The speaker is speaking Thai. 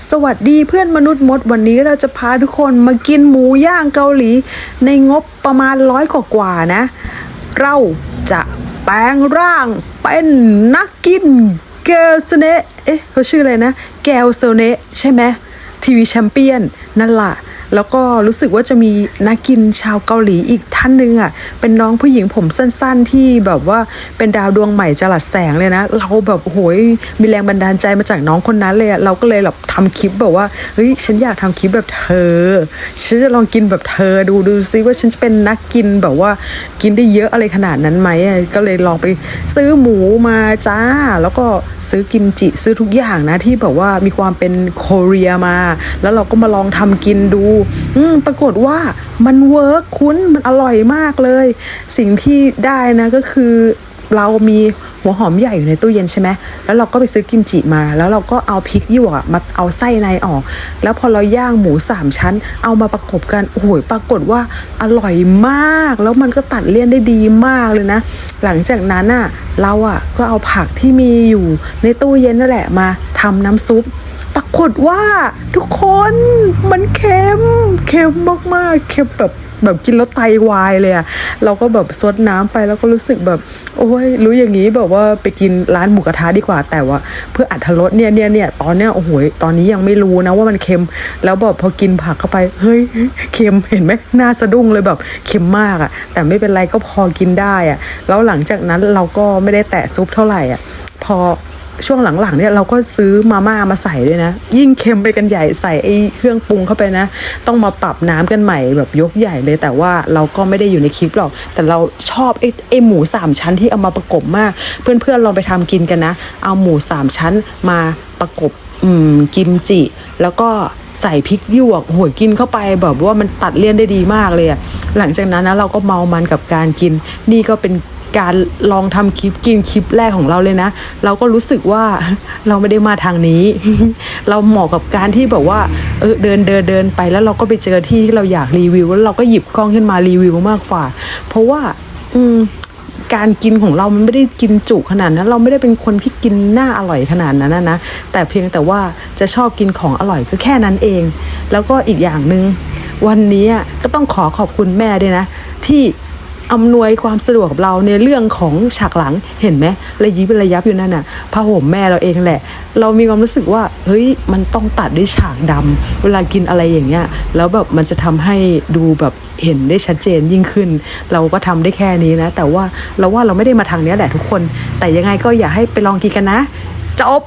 สวัสดีเพื่อนมนุษย์มดวันนี้เราจะพาทุกคนมากินหมูย่างเกาหลี ในงบประมาณร้อยกว่าๆนะ เราจะแปลงร่างเป็นนักกินเกลสเนะเอ๊ะเขาชื่ออะไรนะ แกลเซเนะใช่ไหมทีวีแชมเปี้ยนนั่นแหละ แล้วก็รู้สึกว่าจะมีนักกินชาวเกาหลีอีกท่านหนึ่งอะ เป็นน้องผู้หญิงผมสั้นๆ ที่แบบว่าเป็นดาวดวงใหม่จรัสแสงเลยนะ เราแบบโอ้โหยมีแรงบันดาลใจมาจากน้องคนนั้นเลยอะเราก็เลยแบบทำคลิปแบบว่า เฮ้ย ฉันอยากทำคลิปแบบเธอ ฉันจะลองกินแบบเธอดูดูซิว่าฉันจะเป็นนักกินแบบว่ากินได้เยอะอะไรขนาดนั้นไหมอะก็เลยลองไปซื้อหมูมาจ้า แล้วก็ซื้อกิมจิซื้อทุกอย่างนะที่แบบว่ามีความเป็นโคเรียมา แล้วเราก็มาลองทำกินดูอืมปรากฏว่ามันเวิร์กคุ้นมันอร่อยมากเลย สิ่งที่ได้นะก็คือเรามีหัวหอมใหญ่อยู่ในตู้เย็นใช่ไหมแล้วเราก็ไปซื้อกิมจิมา แล้วเราก็เอาพริกหยวกมาเอาไส้ในออก แล้วพอเราย่างหมูสามชั้น เอามาประกบกัน โอ้โห ปรากฏว่าอร่อยมาก แล้วมันก็ตัดเลี่ยนได้ดีมากเลยนะ หลังจากนั้นอะ เราอะก็เอาผักที่มีอยู่ในตู้เย็นนั่นแหละมาทำน้ำซุปากฏว่าทุกคนมันเค็มเค็มมากๆเค็มแบบแบบกินแล้วไตวายเลยอะเราก็แบบซดน้ำไปแล้วก็รู้สึกแบบ โอ้ยรู้อย่างนี้แบบว่าไปกินร้านหมูกระทะดีกว่า แต่ว่า เพื่ออัธรสเนี่ยเนี่ยเนี่ยตอนเนี้ยโอ้โหตอนนี้ยังไม่รู้นะว่ามันเค็ม แล้วแบบพอกินผักเข้าไป เฮ้ยเค็มเห็นไหมหน้าสะดุ้งเลยแบบเค็มมากอะแต่ไม่เป็นไรก็พอกินได้อะแล้วหลังจากนั้นเราก็ไม่ได้แตะซุปเท่าไหร่อะพอ ช่วงหลังๆเนี่ยเราก็ซื้อมาม่ามาใส่ด้วยนะ ยิ่งเค็มไปกันใหญ่ใส่ไอ้เครื่องปรุงเข้าไปนะ ต้องมาปรับน้ำกันใหม่แบบยกใหญ่เลย แต่ว่าเราก็ไม่ได้อยู่ในคลิปหรอก แต่เราชอบไอ้ไอ้หมูสามชั้นที่เอามาประกบมาก เพื่อนๆลองไปทำกินกันนะ เอาหมูสามชั้นมาประกบอืมกิมจิ แล้วก็ใส่พริกหยวกโหยกินเข้าไปแบบว่ามันตัดเลี่ยนได้ดีมากเลยอะหลังจากนั้นนะเราก็เมามันกับการกิน นี่ก็เป็น การลองทำคลิปกินคลิปแรกของเราเลยนะ เราก็รู้สึกว่าเราไม่ได้มาทางนี้ เราเหมาะกับการที่แบบว่าเออเดินเดินเดินไปแล้วเราก็ไปเจอที่ที่เราอยากรีวิวแล้วเราก็หยิบกล้องขึ้นมารีวิวมากกว่า เพราะว่า อืมการกินของเรามันไม่ได้กินจุขนาดนั้น เราไม่ได้เป็นคนที่กินหน้าอร่อยขนาดนั้นนะนะแต่เพียงแต่ว่าจะชอบกินของอร่อยก็แค่นั้นเอง แล้วก็อีกอย่างหนึ่งวันนี้ก็ต้องขอขอบคุณแม่ด้วยนะ ที่ อำนวยความสะดวกกับเราในเรื่องของฉากหลังเห็นไหมระยิบระยับอยู่นั่นน่ะผ้าห่มแม่เราเองแหละ เรามีความรู้สึกว่าเฮ้ยมันต้องตัดด้วยฉากดำเวลากินอะไรอย่างเงี้ยแล้วแบบมันจะทำให้ดูแบบเห็นได้ชัดเจนยิ่งขึ้น เราก็ทำได้แค่นี้นะ แต่ว่าเราว่าเราไม่ได้มาทางนี้แหละทุกคน แต่ยังไงก็อย่าให้ไปลองกินกันนะจบ